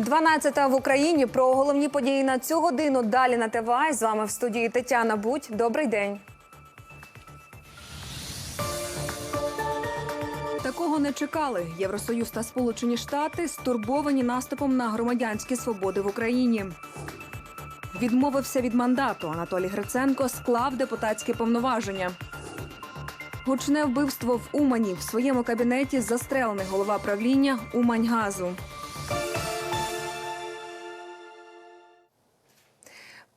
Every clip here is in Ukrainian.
12 в Україні про головні події на цю годину. Далі на ТВА. З вами в студії Тетяна Будь. Добрий день. Такого не чекали. Євросоюз та Сполучені Штати стурбовані наступом на громадянські свободи в Україні. Відмовився від мандату. Анатолій Гриценко склав депутатські повноваження. Гучне вбивство в Умані в своєму кабінеті застрелений голова правління Уманьгазу.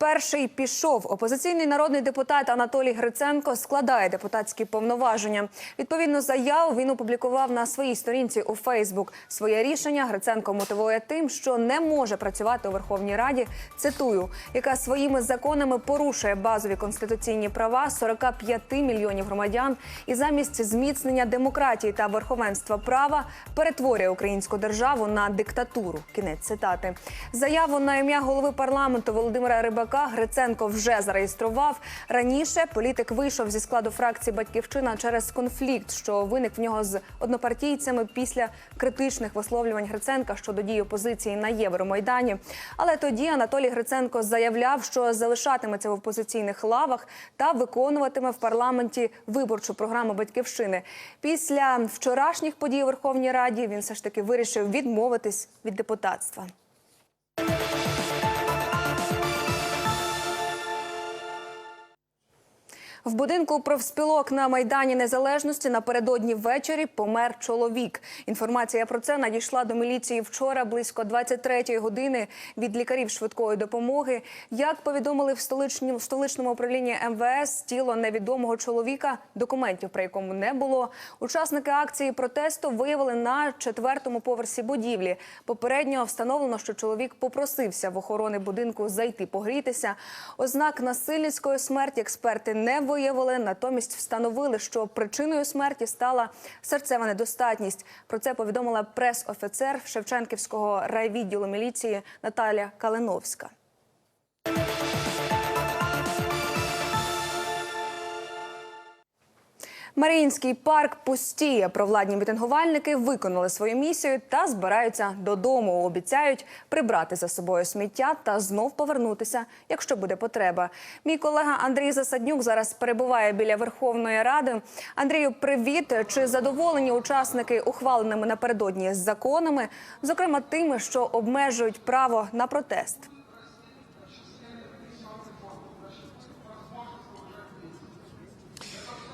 Перший пішов опозиційний народний депутат Анатолій Гриценко складає депутатські повноваження. Відповідну заяву він опублікував на своїй сторінці у Фейсбук. Своє рішення Гриценко мотивує тим, що не може працювати у Верховній Раді. Цитую, яка своїми законами порушує базові конституційні права 45 мільйонів громадян, і замість зміцнення демократії та верховенства права перетворює українську державу на диктатуру. Кінець цитати. Заяву на ім'я голови парламенту Володимира Рибака Гриценко вже зареєстрував. Раніше політик вийшов зі складу фракції Батьківщина через конфлікт, що виник в нього з однопартійцями після критичних висловлювань Гриценка щодо дій опозиції на Євромайдані. Але тоді Анатолій Гриценко заявляв, що залишатиметься в опозиційних лавах та виконуватиме в парламенті виборчу програму батьківщини. Після вчорашніх подій у Верховній Раді він все ж таки вирішив відмовитись від депутатства. В будинку профспілок на майдані Незалежності напередодні ввечері помер чоловік. Інформація про це надійшла до міліції вчора близько 23-ї години від лікарів швидкої допомоги. Як повідомили в столичному, столичному управлінні МВС, тіло невідомого чоловіка, документів при якому не було. Учасники акції протесту виявили на четвертому поверсі будівлі. Попередньо встановлено, що чоловік попросився в охорони будинку зайти погрітися. Ознак насильницької смерті експерти не виявили, натомість встановили, що причиною смерті стала серцева недостатність. Про це повідомила прес-офіцер Шевченківського райвідділу міліції Наталя Калиновська. Маріїнський парк пустіє. Провладні мітингувальники виконали свою місію та збираються додому. Обіцяють прибрати за собою сміття та знов повернутися, якщо буде потреба. Мій колега Андрій Засаднюк зараз перебуває біля Верховної Ради. Андрію, привіт! Чи задоволені учасники ухваленими напередодні законами, зокрема тими, що обмежують право на протест?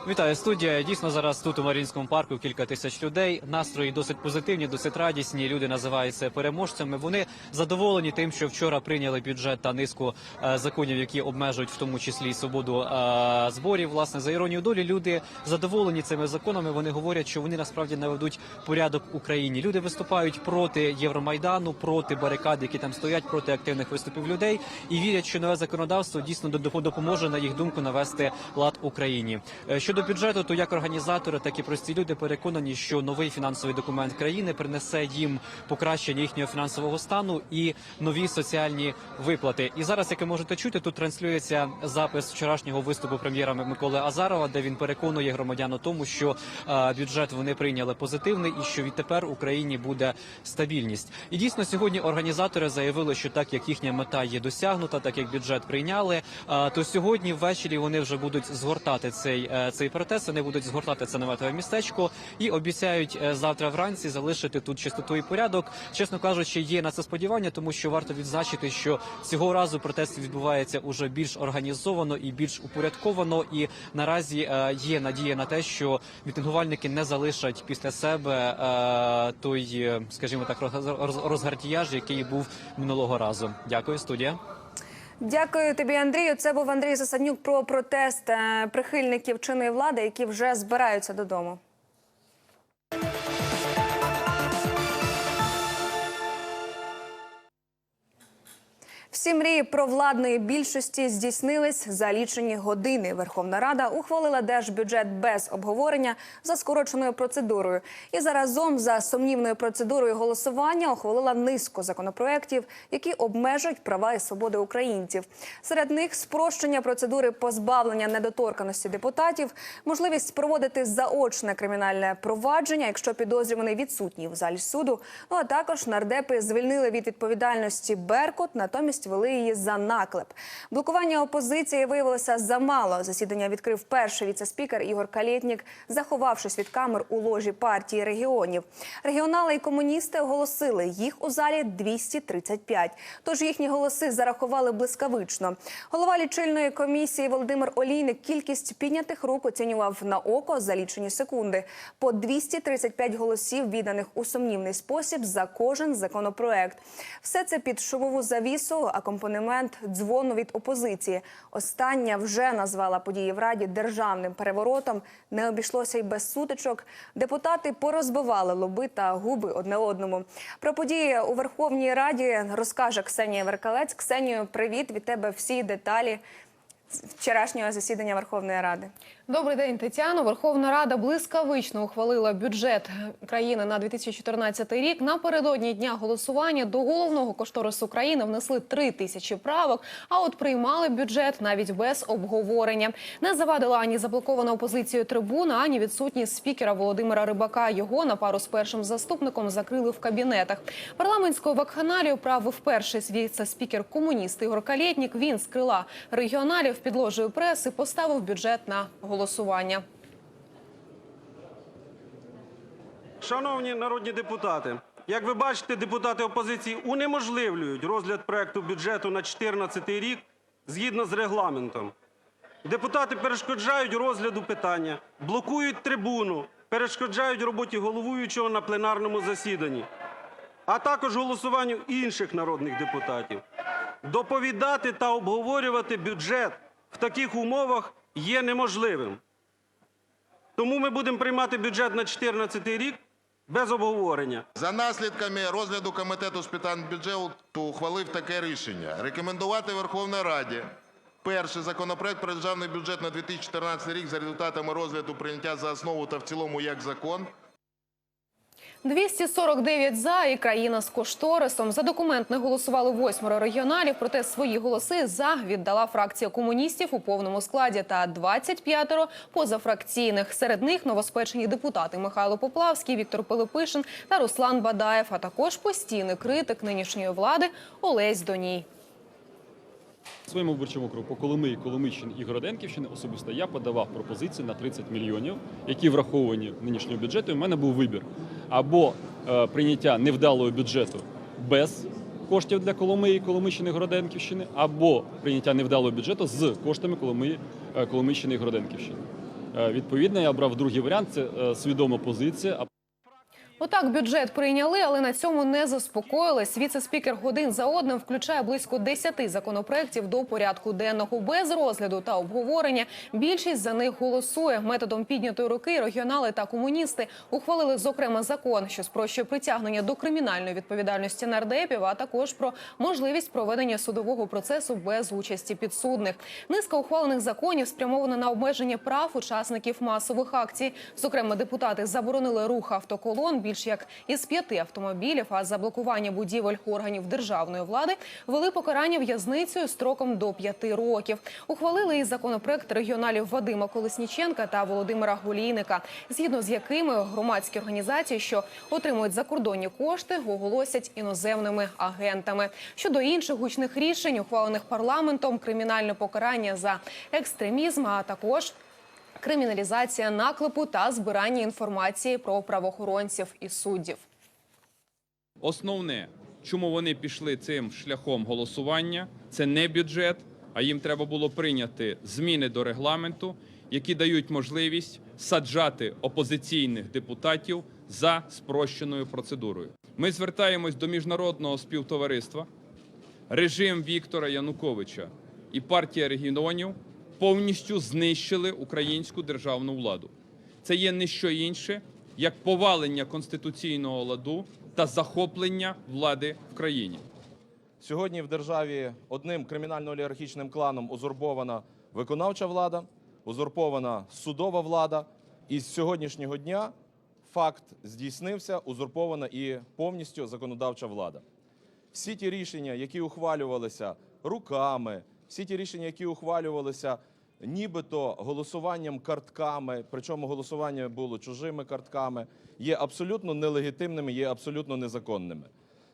Вітаю студія. Дійсно зараз тут у Марінському парку кілька тисяч людей. Настрої досить позитивні, досить радісні. Люди називаються переможцями. Вони задоволені тим, що вчора прийняли бюджет та низку е, законів, які обмежують в тому числі свободу е, зборів. Власне за іронію долі люди задоволені цими законами. Вони говорять, що вони насправді наведуть порядок Україні. Люди виступають проти Євромайдану, проти барикад, які там стоять, проти активних виступів людей, і вірять, що нове законодавство дійсно до- допоможе на їх думку навести лад Україні. Щодо бюджету, то як організатори, так і прості люди переконані, що новий фінансовий документ країни принесе їм покращення їхнього фінансового стану і нові соціальні виплати. І зараз, як ви можете чути, тут транслюється запис вчорашнього виступу прем'єра Миколи Азарова, де він переконує громадян у тому, що е, бюджет вони прийняли позитивний і що відтепер Україні буде стабільність. І дійсно сьогодні організатори заявили, що так як їхня мета є досягнута, так як бюджет прийняли, е, то сьогодні ввечері вони вже будуть згортати цей, е, цей протест. Вони будуть згортати це наметове містечко і обіцяють е, завтра вранці залишити тут чистоту і порядок. Чесно кажучи, є на це сподівання, тому що варто відзначити, що цього разу протест відбувається уже більш організовано і більш упорядковано. І наразі е, є надія на те, що мітингувальники не залишать після себе е, той, скажімо так, роз- роз- розгардіяж, який був минулого разу. Дякую, студія. Дякую тобі, Андрію. Це був Андрій Засаднюк про протест е, прихильників чинної влади, які вже збираються додому. Всі мрії про владної більшості здійснились за лічені години. Верховна Рада ухвалила держбюджет без обговорення за скороченою процедурою. І заразом за сумнівною процедурою голосування ухвалила низку законопроєктів, які обмежують права і свободи українців. Серед них спрощення процедури позбавлення недоторканості депутатів, можливість проводити заочне кримінальне провадження, якщо підозрюваний відсутній в залі суду. Ну а також нардепи звільнили від відповідальності Беркут, натомість вели її за наклеп. Блокування опозиції виявилося замало. Засідання відкрив перший віцеспікер Ігор Калєтнік, заховавшись від камер у ложі партії регіонів. Регіонали і комуністи оголосили їх у залі 235. Тож їхні голоси зарахували блискавично. Голова лічильної комісії Володимир Олійник кількість піднятих рук оцінював на око за лічені секунди. По 235 голосів відданих у сумнівний спосіб за кожен законопроект. Все це під шумову завісу, акомпанемент дзвону від опозиції. Остання вже назвала події в Раді державним переворотом. Не обійшлося й без сутичок. Депутати порозбивали лоби та губи одне одному. Про події у Верховній Раді розкаже Ксенія Веркалець. Ксенію, привіт від тебе всі деталі вчорашнього засідання Верховної Ради. Добрий день, Тетяно. Верховна Рада блискавично ухвалила бюджет країни на 2014 рік. Напередодні дня голосування до головного кошторису країни внесли три тисячі правок. А от приймали бюджет навіть без обговорення. Не завадила ані заблокована опозицією трибуна, ані відсутність спікера Володимира Рибака. Його на пару з першим заступником закрили в кабінетах. Парламентську вакханалію правив перший віце-спікер комуніст Ігор Калєтнік. Він з крила регіоналів під ложею преси поставив бюджет на голосування. Шановні народні депутати, як ви бачите, депутати опозиції унеможливлюють розгляд проекту бюджету на 2014 рік згідно з регламентом. Депутати перешкоджають розгляду питання, блокують трибуну, перешкоджають роботі головуючого на пленарному засіданні, а також голосуванню інших народних депутатів. Доповідати та обговорювати бюджет в таких умовах є неможливим. Тому ми будемо приймати бюджет на 2014 рік без обговорення. За наслідками розгляду комітету з питань бюджету ухвалив таке рішення: рекомендувати Верховній Раді перший законопроект про державний бюджет на 2014 рік за результатами розгляду прийняття за основу та в цілому як закон 249 за і країна з кошторисом. За документ не голосували восьмеро регіоналів, проте свої голоси за віддала фракція комуністів у повному складі та 25-ро позафракційних. Серед них новоспечені депутати Михайло Поплавський, Віктор Пилипишин та Руслан Бадаєв, а також постійний критик нинішньої влади Олесь Доній. Своєму виборчому округу по Коломиї, Коломийщині і Городенківщини особисто я подавав пропозиції на 30 мільйонів, які враховані в нинішньому бюджеті. У мене був вибір або е, прийняття невдалого бюджету без коштів для Коломиї, Коломийщини, Городенківщини, або прийняття невдалого бюджету з коштами Коломиї, е, Коломийщини і Городенківщини. Е, відповідно, я обрав другий варіант. Це е, свідома позиція. Отак бюджет прийняли, але на цьому не заспокоїлись. Віце-спікер годин за одним включає близько 10 законопроєктів до порядку денного без розгляду та обговорення. Більшість за них голосує методом піднятої руки. Регіонали та комуністи ухвалили зокрема закон, що спрощує притягнення до кримінальної відповідальності нардепів, а також про можливість проведення судового процесу без участі підсудних. Низка ухвалених законів спрямована на обмеження прав учасників масових акцій. Зокрема, депутати заборонили рух автоколон більш як із п'яти автомобілів, а за блокування будівель органів державної влади вели покарання в'язницею строком до п'яти років. Ухвалили і законопроект регіоналів Вадима Колесніченка та Володимира Гулійника, згідно з якими громадські організації, що отримують закордонні кошти, оголосять іноземними агентами. Щодо інших гучних рішень, ухвалених парламентом, кримінальне покарання за екстремізм, а також криміналізація наклепу та збирання інформації про правоохоронців і суддів. Основне, чому вони пішли цим шляхом голосування, це не бюджет, а їм треба було прийняти зміни до регламенту, які дають можливість саджати опозиційних депутатів за спрощеною процедурою. Ми звертаємось до міжнародного співтовариства. Режим Віктора Януковича і партія регіонів повністю знищили українську державну владу. Це є не що інше, як повалення конституційного ладу та захоплення влади в країні. Сьогодні в державі одним кримінально-олігархічним кланом узурпована виконавча влада, узурпована судова влада. І з сьогоднішнього дня факт здійснився, узурпована і повністю законодавча влада. Всі ті рішення, які ухвалювалися руками, всі ті рішення, які ухвалювалися нібито голосуванням картками, причому голосування було чужими картками, є абсолютно нелегітимними, є абсолютно незаконними.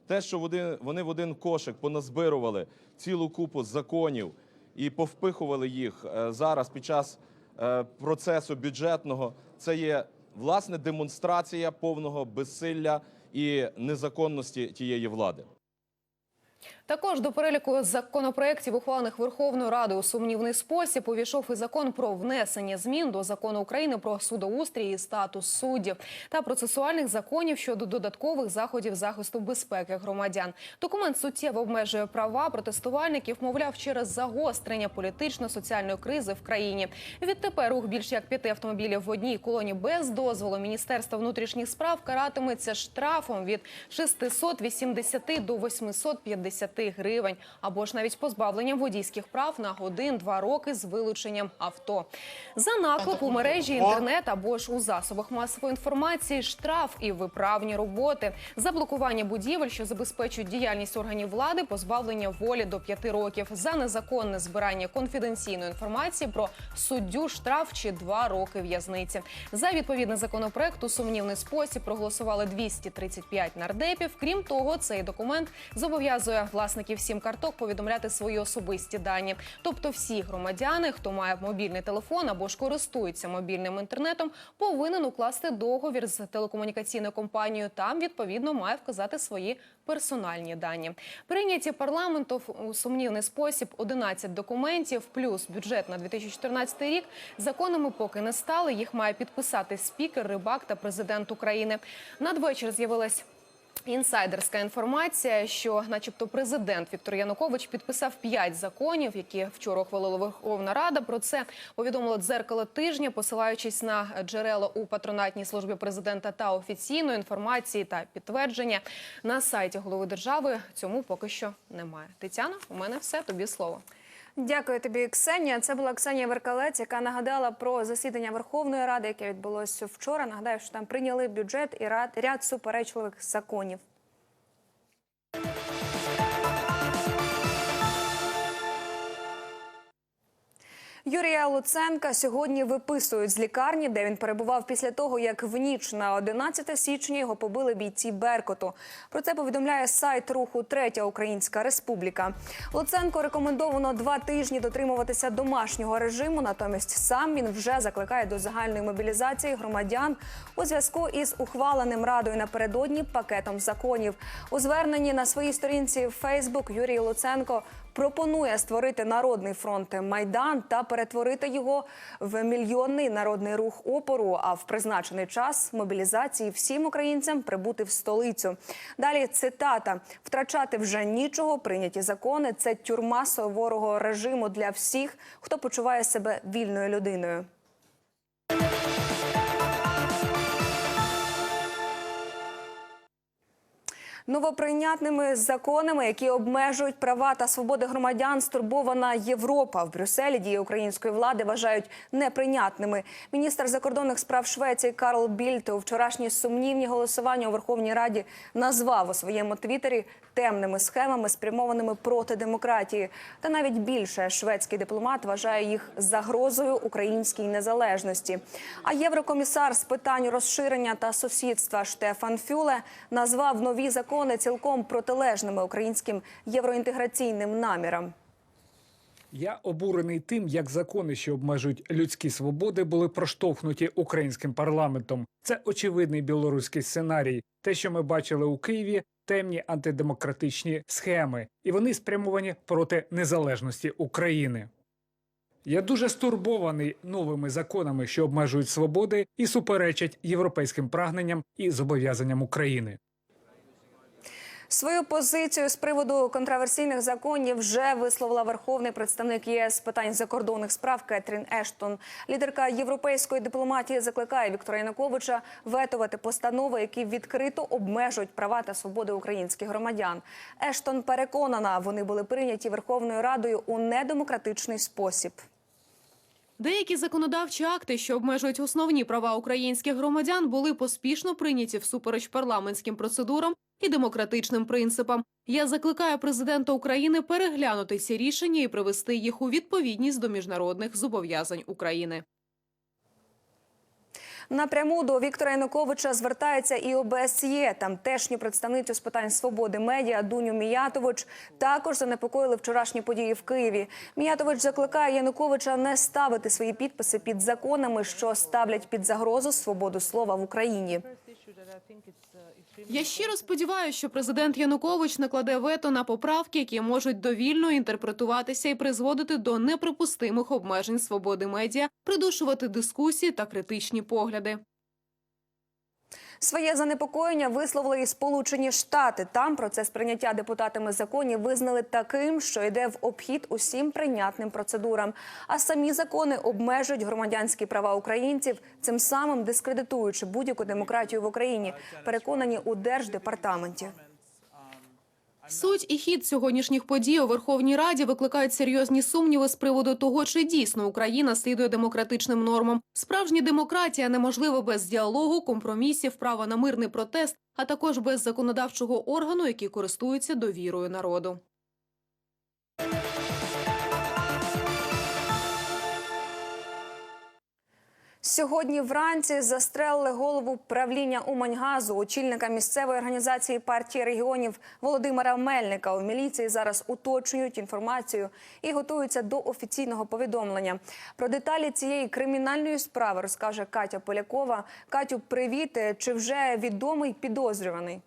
Те, що вони, в один кошик поназбирували цілу купу законів і повпихували їх е, зараз під час е, процесу бюджетного, це є власне демонстрація повного безсилля і незаконності тієї влади. Також до переліку законопроєктів, ухвалених Верховною Радою у сумнівний спосіб, увійшов і закон про внесення змін до закону України про судоустрій і статус суддів та процесуальних законів щодо додаткових заходів захисту безпеки громадян. Документ суттєво обмежує права протестувальників, мовляв, через загострення політично-соціальної кризи в країні. Відтепер рух більш як п'яти автомобілів в одній колоні без дозволу Міністерства внутрішніх справ каратиметься штрафом від 680 до 850 гривень або ж навіть позбавленням водійських прав на один-два роки з вилученням авто. За наклеп у мережі інтернет або ж у засобах масової інформації штраф і виправні роботи, за блокування будівель, що забезпечують діяльність органів влади, позбавлення волі до п'яти років, за незаконне збирання конфіденційної інформації про суддю штраф чи два роки в'язниці. За відповідний законопроект у сумнівний спосіб проголосували 235 нардепів. Крім того, цей документ зобов'язує власників сім карток повідомляти свої особисті дані. Тобто, всі громадяни, хто має мобільний телефон або ж користується мобільним інтернетом, повинен укласти договір з телекомунікаційною компанією. Там відповідно має вказати свої персональні дані. Прийняті парламентом у сумнівний спосіб 11 документів, плюс бюджет на 2014 рік. Законами поки не стали. Їх має підписати спікер, рибак та президент України. Надвечір з'явилась. Інсайдерська інформація, що, начебто, президент Віктор Янукович підписав п'ять законів, які вчора ухвалила Верховна Рада. Про це повідомило дзеркало тижня, посилаючись на джерела у патронатній службі президента та офіційної інформації та підтвердження на сайті голови держави. Цьому поки що немає. Тетяна, у мене все. Тобі слово. Дякую тобі, Ксенія. Це була Ксенія Веркалець, яка нагадала про засідання Верховної Ради, яке відбулося вчора. Нагадаю, що там прийняли бюджет і ряд, ряд суперечливих законів. Юрія Луценка сьогодні виписують з лікарні, де він перебував після того, як в ніч на 11 січня його побили бійці Беркуту. Про це повідомляє сайт руху Третя Українська Республіка. Луценко рекомендовано два тижні дотримуватися домашнього режиму. Натомість сам він вже закликає до загальної мобілізації громадян у зв'язку із ухваленим радою напередодні пакетом законів. У зверненні на своїй сторінці в Фейсбук Юрій Луценко пропонує створити народний фронт Майдан та перетворити його в мільйонний народний рух опору. А в призначений час мобілізації всім українцям прибути в столицю. Далі цитата: втрачати вже нічого. Прийняті закони це тюрма суворого режиму для всіх, хто почуває себе вільною людиною. Новоприйнятними законами, які обмежують права та свободи громадян, стурбована Європа. В Брюсселі дії української влади вважають неприйнятними. Міністр закордонних справ Швеції Карл Більт у вчорашні сумнівні голосування у Верховній Раді назвав у своєму твіттері темними схемами, спрямованими проти демократії. Та навіть більше шведський дипломат вважає їх загрозою українській незалежності. А єврокомісар з питань розширення та сусідства Штефан Фюле назвав нові закони цілком протилежними українським євроінтеграційним намірам. Я обурений тим, як закони, що обмежують людські свободи, були проштовхнуті українським парламентом. Це очевидний білоруський сценарій. Те, що ми бачили у Києві, темні антидемократичні схеми, і вони спрямовані проти незалежності України. Я дуже стурбований новими законами, що обмежують свободи і суперечать європейським прагненням і зобов'язанням України. Свою позицію з приводу контроверсійних законів вже висловила верховний представник ЄС з питань закордонних справ Кетрін Ештон. Лідерка європейської дипломатії закликає Віктора Януковича ветувати постанови, які відкрито обмежують права та свободи українських громадян. Ештон переконана, вони були прийняті Верховною Радою у недемократичний спосіб. Деякі законодавчі акти, що обмежують основні права українських громадян, були поспішно прийняті всупереч парламентським процедурам і демократичним принципам. Я закликаю президента України переглянути ці рішення і привести їх у відповідність до міжнародних зобов'язань України. Напряму до Віктора Януковича звертається і ОБСЄ. Тамтешню представницю з питань свободи медіа Дуню Міятович також занепокоїли вчорашні події в Києві. Міятович закликає Януковича не ставити свої підписи під законами, що ставлять під загрозу свободу слова в Україні. Я щиро сподіваюся, що президент Янукович накладе вето на поправки, які можуть довільно інтерпретуватися і призводити до неприпустимих обмежень свободи медіа, придушувати дискусії та критичні погляди. Своє занепокоєння висловили і Сполучені Штати. Там процес прийняття депутатами законів визнали таким, що йде в обхід усім прийнятним процедурам. А самі закони обмежують громадянські права українців, цим самим дискредитуючи будь-яку демократію в Україні. Переконані у держдепартаменті. Суть і хід сьогоднішніх подій у Верховній Раді викликають серйозні сумніви з приводу того, чи дійсно Україна слідує демократичним нормам. Справжня демократія неможлива без діалогу, компромісів, права на мирний протест, а також без законодавчого органу, який користується довірою народу. Сьогодні вранці застрелили голову правління Уманьгазу, очільника місцевої організації партії регіонів Володимира Мельника. У міліції зараз уточнюють інформацію і готуються до офіційного повідомлення. Про деталі цієї кримінальної справи розкаже Катя Полякова. Катю, привіт! Чи вже відомий підозрюваний?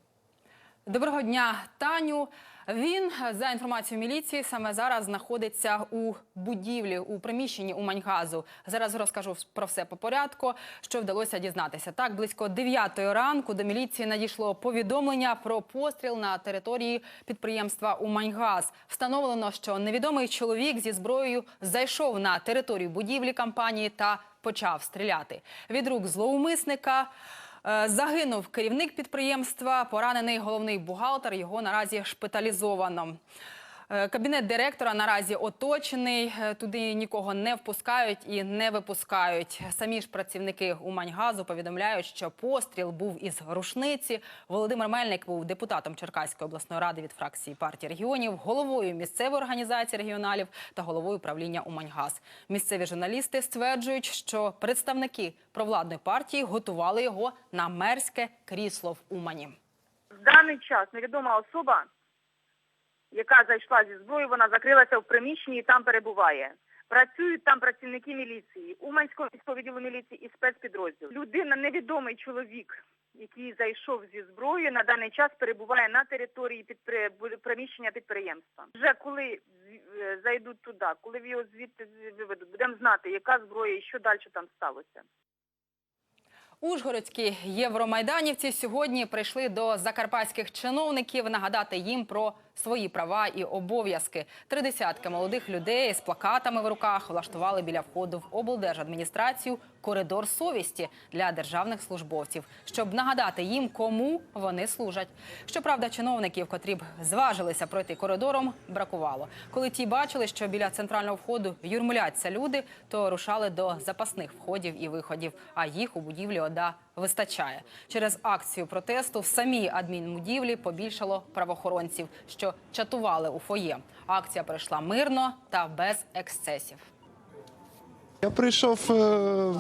Доброго дня, Таню. Він за інформацією міліції саме зараз знаходиться у будівлі у приміщенні у Маньгазу. Зараз розкажу про все по порядку, що вдалося дізнатися. Так, близько 9 ранку до міліції надійшло повідомлення про постріл на території підприємства Уманьгаз. Встановлено, що невідомий чоловік зі зброєю зайшов на територію будівлі компанії та почав стріляти. Від рук злоумисника. Е, Загинув керівник підприємства, поранений головний бухгалтер. Його наразі шпиталізовано. Е, Кабінет директора наразі оточений. Е, Туди нікого не впускають і не випускають. Самі ж працівники Уманьгазу повідомляють, що постріл був із рушниці. Володимир Мельник був депутатом Черкаської обласної ради від фракції партії регіонів, головою місцевої організації регіоналів та головою правління Уманьгаз. Місцеві журналісти стверджують, що представники провладної партії готували його на мерське крісло в Умані. В даний час невідома особа, яка зайшла зі зброєю, вона закрилася в приміщенні і там перебуває. Працюють там працівники міліції, Уманського відділу міліції і спецпідрозділ. Людина, невідомий чоловік, який зайшов зі зброєю, на даний час перебуває на території підпри... приміщення підприємства. Вже коли е, зайдуть туди, коли його звідти виведуть, будемо знати, яка зброя і що далі там сталося. Ужгородські євромайданівці сьогодні прийшли до закарпатських чиновників нагадати їм про свої права і обов'язки. Три десятки молодих людей з плакатами в руках влаштували біля входу в облдержадміністрацію коридор совісті для державних службовців, щоб нагадати їм, кому вони служать. Щоправда, чиновників, котрі б зважилися пройти коридором, бракувало. Коли ті бачили, що біля центрального входу юрмуляться люди, то рушали до запасних входів і виходів. А їх у будівлі ОДА вистачає. Через акцію протесту в самій адмінбудівлі побільшало правоохоронців, що чатували у фоє. Акція пройшла мирно та без ексцесів. Я прийшов е,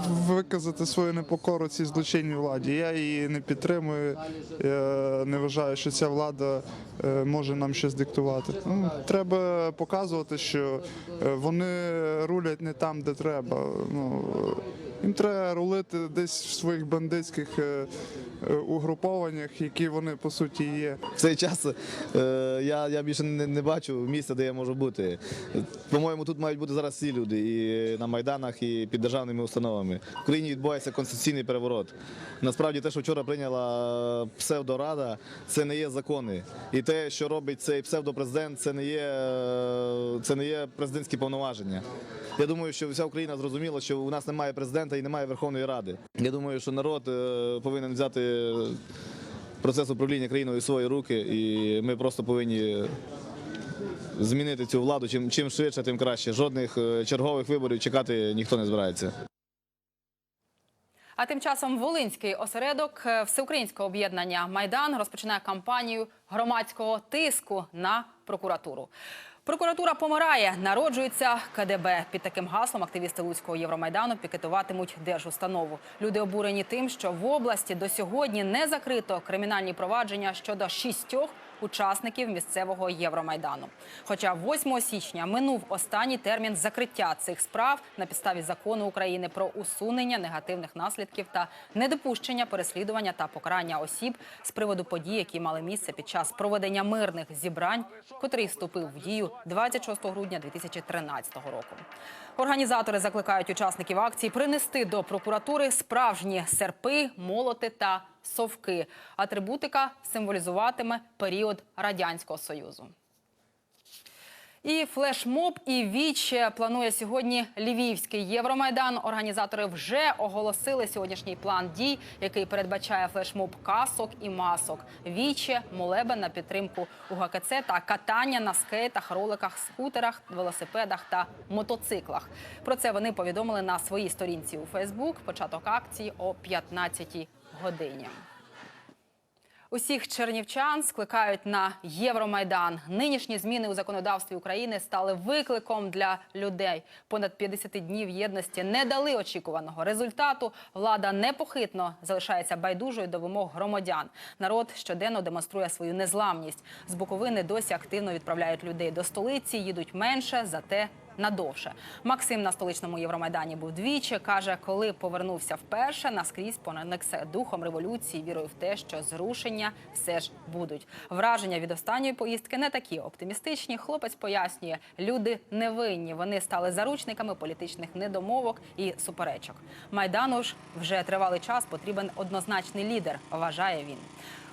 виказати свою непокору цій злочинній владі. Я її не підтримую. Я не вважаю, що ця влада е, може нам щось диктувати. Ну, треба показувати, що е, вони рулять не там, де треба. Ну, їм треба рулити десь в своїх бандитських е, е, угрупованнях, які вони по суті є. В цей час е, я, я більше не бачу місця, де я можу бути. По-моєму, тут мають бути зараз всі люди і на майданах, і під державними установами. В Україні відбувається конституційний переворот. Насправді, те, що вчора прийняла псевдорада, це не є закони. І те, що робить цей псевдопрезидент, це не є, е, це не є президентські повноваження. Я думаю, що вся Україна зрозуміла, що у нас немає президента і немає Верховної Ради. Я думаю, що народ е, повинен взяти процес управління країною в свої руки, і ми просто повинні змінити цю владу. Чим, чим швидше, тим краще. Жодних е, чергових виборів чекати ніхто не збирається. А тим часом Волинський осередок е, всеукраїнського об'єднання Майдан розпочинає кампанію громадського тиску на прокуратуру. Прокуратура помирає, народжується КДБ. Під таким гаслом активісти Луцького Євромайдану пікетуватимуть держустанову. Люди обурені тим, що в області до сьогодні не закрито кримінальні провадження щодо шістьох учасників місцевого Євромайдану. Хоча 8 січня минув останній термін закриття цих справ на підставі закону України про усунення негативних наслідків та недопущення переслідування та покарання осіб з приводу подій, які мали місце під час проведення мирних зібрань, котрий вступив в дію 26 грудня 2013 року. Організатори закликають учасників акції принести до прокуратури справжні серпи, молоти та совки. Атрибутика символізуватиме період радянського союзу. І флешмоб і віч планує сьогодні Львівський Євромайдан. Організатори вже оголосили сьогоднішній план дій, який передбачає флешмоб касок і масок, віче, молебен на підтримку УГКЦ та катання на скейтах, роликах, скутерах, велосипедах та мотоциклах. Про це вони повідомили на своїй сторінці у Фейсбук. Початок акції о 15 годині. Усіх чернівчан скликають на Євромайдан. Нинішні зміни у законодавстві України стали викликом для людей. Понад 50 днів єдності не дали очікуваного результату. Влада непохитно залишається байдужою до вимог громадян. Народ щоденно демонструє свою незламність. З Буковини досі активно відправляють людей до столиці, їдуть менше, зате надовше. Максим на столичному Євромайдані був двічі. каже, коли повернувся вперше, наскрізь поникся духом революції, вірою в те, що зрушення все ж будуть. Враження від останньої поїздки не такі оптимістичні. Хлопець пояснює, люди невинні. Вони стали заручниками політичних недомовок і суперечок. Майдану ж вже тривалий час потрібен однозначний лідер. Вважає він.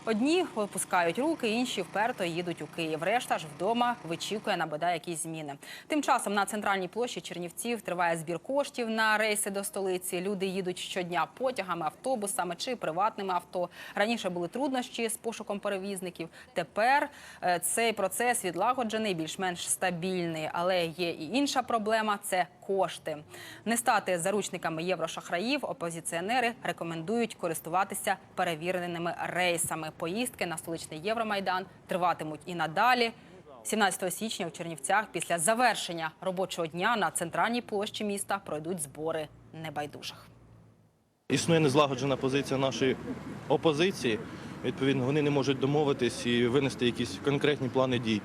Одні опускають руки, інші вперто їдуть у Київ. Решта ж вдома вичікує на бодай якісь зміни. Тим часом на центральній площі Чернівців триває збір коштів на рейси до столиці. Люди їдуть щодня потягами, автобусами чи приватними авто. Раніше були труднощі з пошуком перевізників. Тепер е, цей процес відлагоджений, більш-менш стабільний. Але є і інша проблема це кошти. Не стати заручниками єврошахраїв. Опозиціонери рекомендують користуватися перевіреними рейсами. Поїздки на столичний Євромайдан триватимуть і надалі. 17 січня у Чернівцях після завершення робочого дня на центральній площі міста пройдуть збори небайдужих. Існує незлагоджена позиція нашої опозиції. Відповідно, вони не можуть домовитись і винести якісь конкретні плани дій.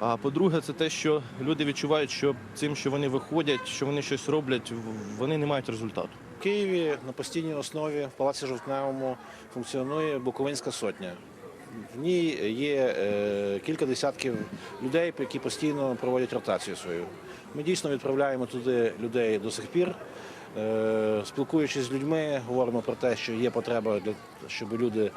А по-друге, це те, що люди відчувають, що цим, що вони виходять, що вони щось роблять, вони не мають результату. В Києві на постійній основі в Палаці Жовтневому функціонує Буковинська сотня. В ній є е, кілька десятків людей, які постійно проводять ротацію свою. Ми дійсно відправляємо туди людей до сих пір. Е, спілкуючись з людьми, говоримо про те, що є потреба щоб люди,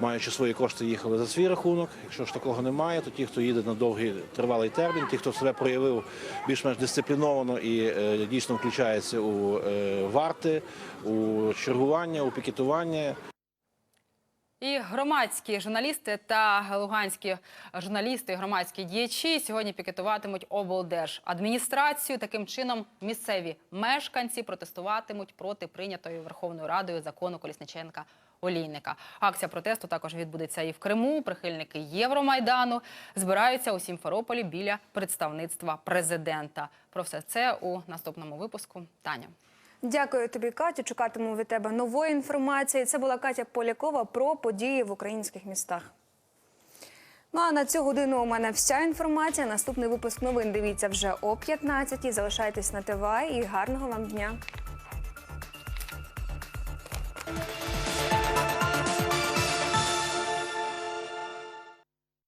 маючи свої кошти, їхали за свій рахунок. Якщо ж такого немає, то ті, хто їде на довгий тривалий термін, ті, хто себе проявив більш-менш дисципліновано і е, дійсно включається у е, варти, у чергування, у пікетування. І громадські журналісти та луганські журналісти, і громадські діячі сьогодні пікетуватимуть облдержадміністрацію. Таким чином місцеві мешканці протестуватимуть проти прийнятої Верховною Радою закону Колісниченка. Олійника. Акція протесту також відбудеться і в Криму. Прихильники Євромайдану збираються у Сімферополі біля представництва президента. Про все це у наступному випуску. Таня. Дякую тобі, Катю. Чекатиму від тебе нової інформації. Це була Катя Полякова про події в українських містах. Ну а на цю годину у мене вся інформація. Наступний випуск новин дивіться вже о 15-й. Залишайтесь на ТВ і гарного вам дня.